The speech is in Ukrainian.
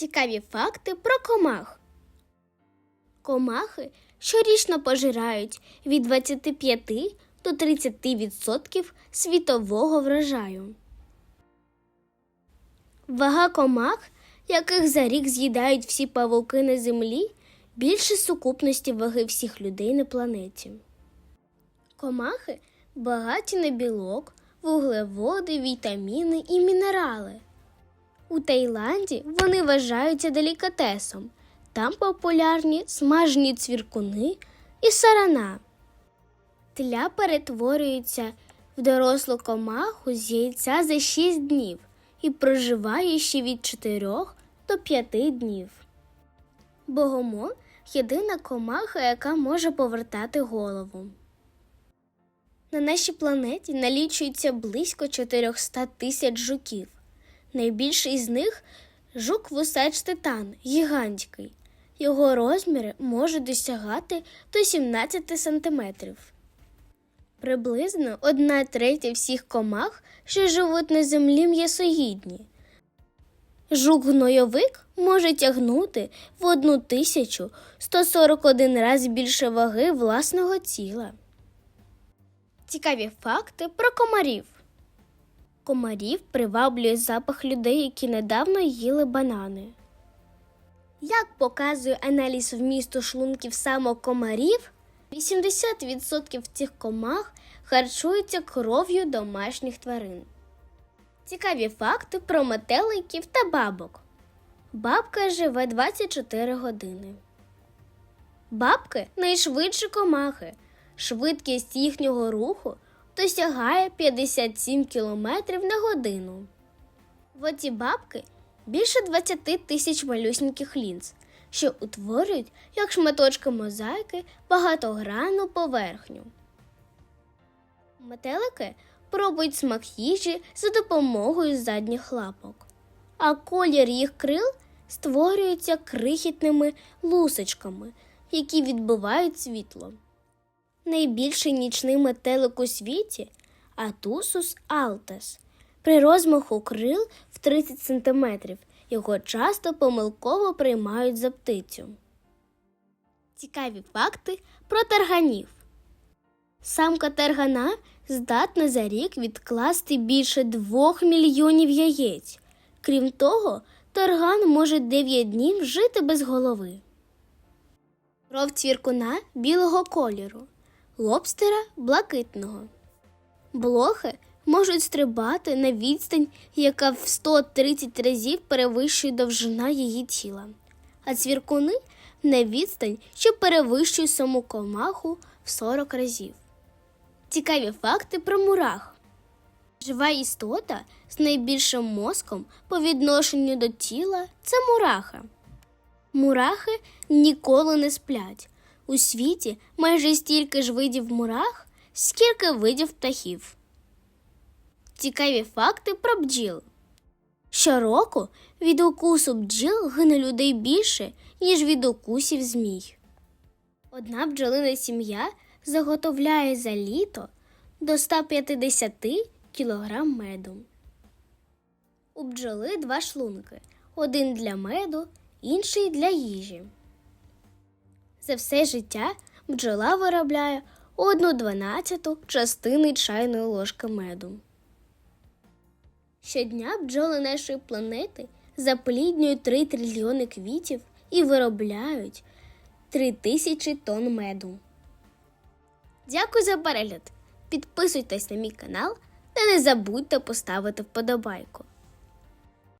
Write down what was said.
Цікаві факти про комах. Комахи щорічно пожирають від 25 до 30% світового врожаю. Вага комах, яких за рік з'їдають всі павуки на землі, більше сукупності ваги всіх людей на планеті. Комахи багаті на білок, вуглеводи, вітаміни і мінерали. У Таїланді вони вважаються делікатесом. Там популярні смажені цвіркуни і сарана. Тля перетворюється в дорослу комаху з яйця за 6 днів і проживає ще від 4 до 5 днів. Богомол єдина комаха, яка може повертати голову. На нашій планеті налічується близько 400 тисяч жуків. Найбільший з них жук вусач титан, гігантський. Його розміри можуть досягати до 17 сантиметрів. Приблизно одна третя всіх комах, що живуть на землі, м'ясоїдні. Жук-гнойовик може тягнути в одну тисячу 141 раз більше ваги власного тіла. Цікаві факти про комарів. Комарів приваблює запах людей, які недавно їли банани. Як показує аналіз вмісту шлунків самок комарів, 80% цих комах харчуються кров'ю домашніх тварин. Цікаві факти про метеликів та бабок. Бабка живе 24 години. Бабки найшвидші комахи. Швидкість їхнього руху досягає 57 км на годину. В оці бабки більше 20 тисяч малюсіньких лінз, що утворюють як шматочки мозаїки багатогранну поверхню. Метелики пробують смак їжі за допомогою задніх лапок, а колір їх крил створюється крихітними лусочками, які відбивають світло. Найбільший нічний метелик у світі Атусус алтес. При розмаху крил в 30 см його часто помилково приймають за птицю. Цікаві факти про тарганів. Самка таргана здатна за рік відкласти більше 2 мільйонів яєць. Крім того, тарган може 9 днів жити без голови. Кров цвіркуна білого кольору, лобстера блакитного. Блохи можуть стрибати на відстань, яка в 130 разів перевищує довжина її тіла, а цвіркуни на відстань, що перевищує саму комаху в 40 разів. Цікаві факти про мурах. Жива істота з найбільшим мозком по відношенню до тіла це мураха. Мурахи ніколи не сплять. У світі майже стільки ж видів мурах, скільки видів птахів. Цікаві факти про бджіл. Щороку від укусу бджіл гине людей більше, ніж від укусів змій. Одна бджолина сім'я заготовляє за літо до 150 кг меду. У бджоли два шлунки: один для меду, інший для їжі. За все життя бджола виробляє одну дванадцяту частини чайної ложки меду. Щодня бджоли нашої планети запліднюють 3 трильйони квітів і виробляють 3 тисячі тонн меду. Дякую за перегляд! Підписуйтесь на мій канал та не забудьте поставити вподобайку.